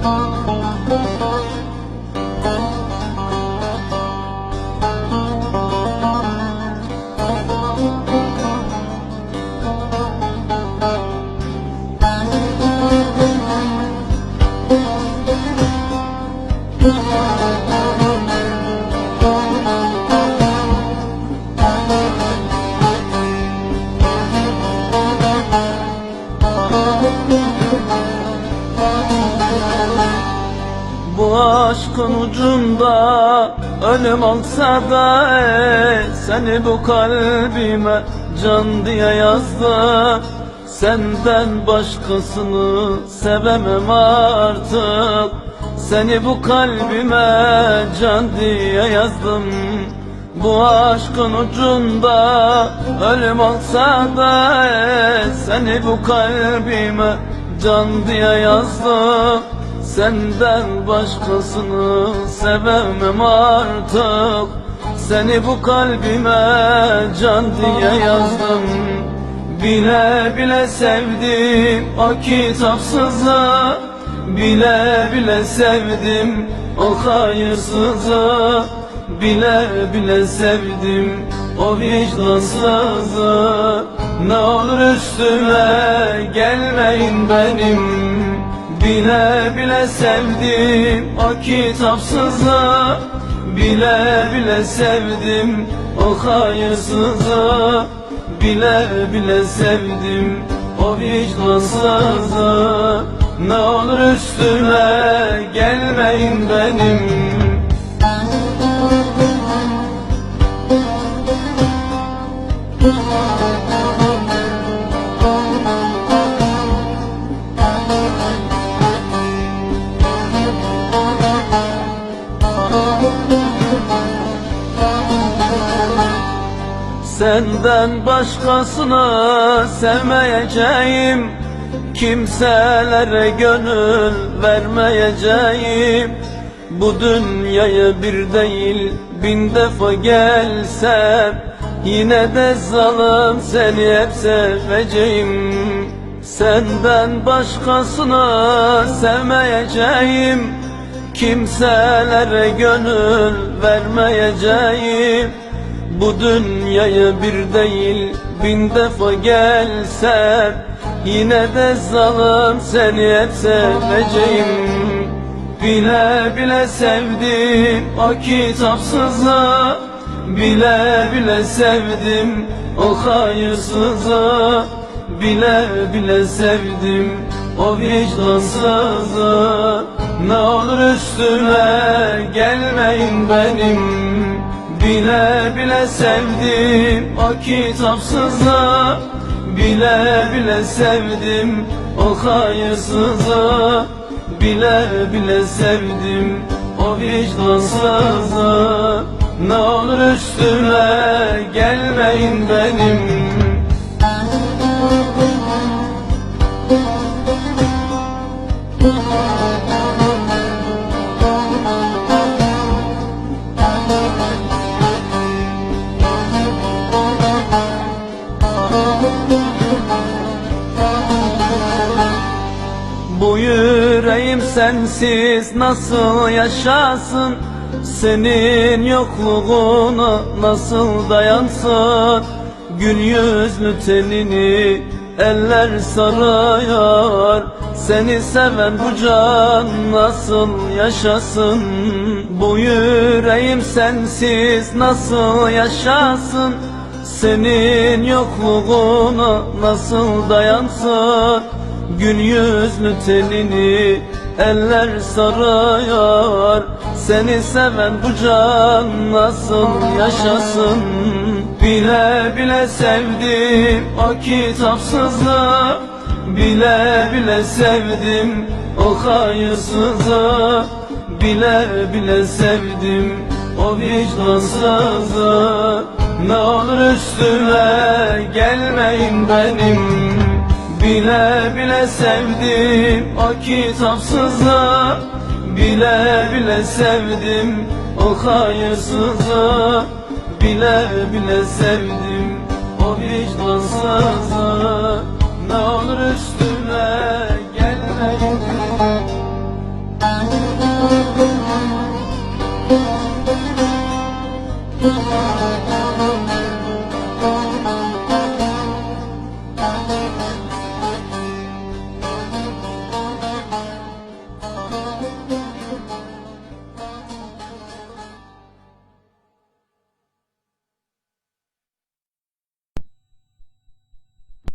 oh you. Bu aşkın ucunda ölüm olsa da ey, Seni bu kalbime can diye yazdım Senden başkasını sevemem artık. Seni bu kalbime can diye yazdım. Bu aşkın ucunda ölüm olsa da ey, Seni bu kalbime can diye yazdım Senden başkasını sevemem artık. Seni bu kalbime can diye yazdım. Bile bile sevdim o kitapsızı. Bile bile sevdim o hayırsızı. Bile bile sevdim o vicdansızı. Ne olur üstüme gelmeyin benim Bile bile sevdim o kitapsızı Bile bile sevdim o hayırsızı Bile bile sevdim o vicdansızı Ne olur üstüme gelmeyin benim Senden başkasını sevmeyeceğim. Kimselere gönül vermeyeceğim. Bu dünyaya bir değil bin defa gelsem Yine de zalim seni hep seveceğim. Senden başkasını sevmeyeceğim. Kimselere gönül vermeyeceğim bu dünyaya bir değil bin defa gelsem Yine de zalim seni hep seveceğim. Bile bile sevdim o kitapsızı Bile bile sevdim o hayırsızı Bile bile sevdim o vicdansızı Ne olur üstüme gelmeyin benim Bile bile sevdim o kitapsızı Bile bile sevdim o hayırsızı. Bile bile sevdim o vicdansızı. Ne olur üstüme gelmeyin benim Bu yüreğim sensiz nasıl yaşasın? Senin yokluğuna nasıl dayansın? Gül yüzlü tenini eller sarıyor. Seni seven bu can nasıl yaşasın? Bu yüreğim sensiz nasıl yaşasın? Senin yokluğuna nasıl dayansın Gün yüzlü tenini eller sarıyor Seni seven bu can nasıl yaşasın? Bile bile sevdim o kitapsızı Bile bile sevdim o hayırsızı Bile bile sevdim o vicdansızı Ne olur üstüme gelmeyin benim Bile bile sevdim o kitapsızı Bile bile sevdim o hayırsızı Bile bile sevdim o vicdansızı Ne olur üstüme gelmeyin. Müzik